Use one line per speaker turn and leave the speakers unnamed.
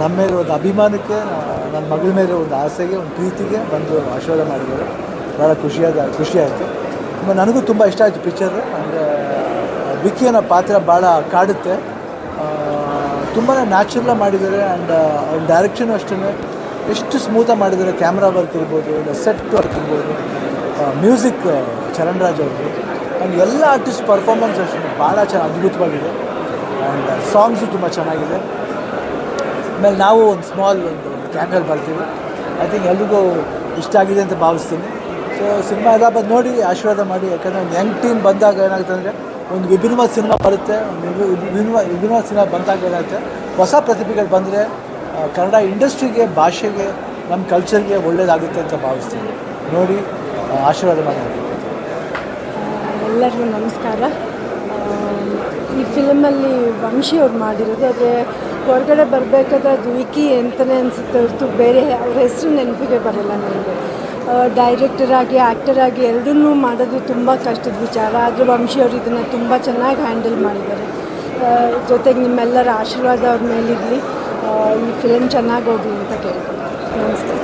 ನಮ್ಮ ಮೇಲೆ ಒಂದು ಅಭಿಮಾನಕ್ಕೆ ನನ್ನ ಮಗಳ ಮೇಲೆ ಒಂದು ಆಸೆಗೆ, ಒಂದು ಪ್ರೀತಿಗೆ ಬಂದು ಆಶೀರ್ವಾದ ಮಾಡಿದ್ದಾರೆ. ಭಾಳ ಖುಷಿಯಾದ, ಖುಷಿಯಾಯಿತು. ನನಗೂ ತುಂಬ ಇಷ್ಟ ಆಯಿತು ಪಿಕ್ಚರ್ ಅಂದರೆ ವಿಕಿಯನ ಪಾತ್ರ ಭಾಳ ಕಾಡುತ್ತೆ. ತುಂಬಾ ನ್ಯಾಚುರಲಾಗಿ ಮಾಡಿದ್ದಾರೆ ಆ್ಯಂಡ್ ಅವ್ರ ಡೈರೆಕ್ಷನು ಅಷ್ಟೇ ಎಷ್ಟು ಸ್ಮೂತಾಗಿ ಮಾಡಿದ್ದಾರೆ. ಕ್ಯಾಮ್ರಾ ವರ್ಕ್ ಇರ್ಬೋದು, ಇಲ್ಲ ಸೆಟ್ ವರ್ಕ್ ಇರ್ಬೋದು ಮ್ಯೂಸಿಕ್ ಚರಣ್ ರಾಜ್ ಅವ್ರದ್ದು ಆ್ಯಂಡ್ ಎಲ್ಲ ಆರ್ಟಿಸ್ಟ್ ಪರ್ಫಾರ್ಮೆನ್ಸ್ ಅಷ್ಟೇ ಭಾಳ ಚೆನ್ನಾಗಿ ಅದ್ಭುತವಾಗಿದೆ. ಆ್ಯಂಡ್ ಸಾಂಗ್ಸು ತುಂಬ ಚೆನ್ನಾಗಿದೆ. ಆಮೇಲೆ ನಾವು ಒಂದು ಸ್ಮಾಲ್ ಒಂದು ಕ್ಯಾಮ್ರಲ್ಲಿ ಬರ್ತೀವಿ. ಐ ಥಿಂಕ್ ಎಲ್ರಿಗೂ ಇಷ್ಟ ಆಗಿದೆ ಅಂತ ಭಾವಿಸ್ತೀನಿ. ಸೊ ಸಿನಿಮಾ ಎಲ್ಲ ಬಂದು ನೋಡಿ, ಆಶೀರ್ವಾದ ಮಾಡಿ. ಯಾಕಂದರೆ ಒಂದು ಯಂಗ್ ಟೀಮ್ ಬಂದಾಗ ಏನಾಗುತ್ತೆ ಅಂದರೆ, ಒಂದು ವಿಭಿನ್ನವಾದ ಸಿನಿಮಾ ಬರುತ್ತೆ, ಒಂದು ವಿಭಿ- ವಿಭಿನ್ನ ವಿಭಿನ್ನವಾದ ಸಿನಿಮಾ ಬಂದಾಗ ಏನಾಗುತ್ತೆ, ಹೊಸ ಪ್ರತಿಭೆಗಳು ಬಂದರೆ ಕನ್ನಡ ಇಂಡಸ್ಟ್ರಿಗೆ ಭಾಷೆಗೆ, ನಮ್ಮ ಕಲ್ಚರ್ಗೆ ಒಳ್ಳೆಯದಾಗುತ್ತೆ ಅಂತ ಭಾವಿಸ್ತೀನಿ. ನೋಡಿ ಆಶೀರ್ವಾದ ಮಾಡಿ
ಎಲ್ಲರಿಗೂ ನಮಸ್ಕಾರ. ಫಿಲಮಲ್ಲಿ ವಂಶಿ ಅವ್ರು ಮಾಡಿರೋದು, ಆದರೆ ಹೊರಗಡೆ ಬರಬೇಕಾದ್ರೆ ಅದು ವಿಕಿ ಅಂತಲೇ ಅನಿಸುತ್ತೆ ಹೊರತು ಬೇರೆ ಅವ್ರ ಹೆಸರು ನೆನಪಿಗೆ ಬರಲ್ಲ ನನಗೆ. ಡೈರೆಕ್ಟರ್ ಆಗಿ ಆ್ಯಕ್ಟರ್ ಆಗಿ ಎರಡನ್ನೂ ಮಾಡೋದು ತುಂಬ ಕಷ್ಟದ ವಿಚಾರ. ಆದರೆ ವಂಶಿ ಅವರು ಇದನ್ನು ತುಂಬ ಚೆನ್ನಾಗಿ ಹ್ಯಾಂಡಲ್ ಮಾಡಿದ್ದಾರೆ. ಜೊತೆಗೆ ನಿಮ್ಮೆಲ್ಲರ ಆಶೀರ್ವಾದ ಅವ್ರ ಮೇಲಿರಲಿ. ಈ ಫಿಲಮ್ ಚೆನ್ನಾಗಿ ಹೋಗಲಿ ಅಂತ ಕೇಳ್ತೀನಿ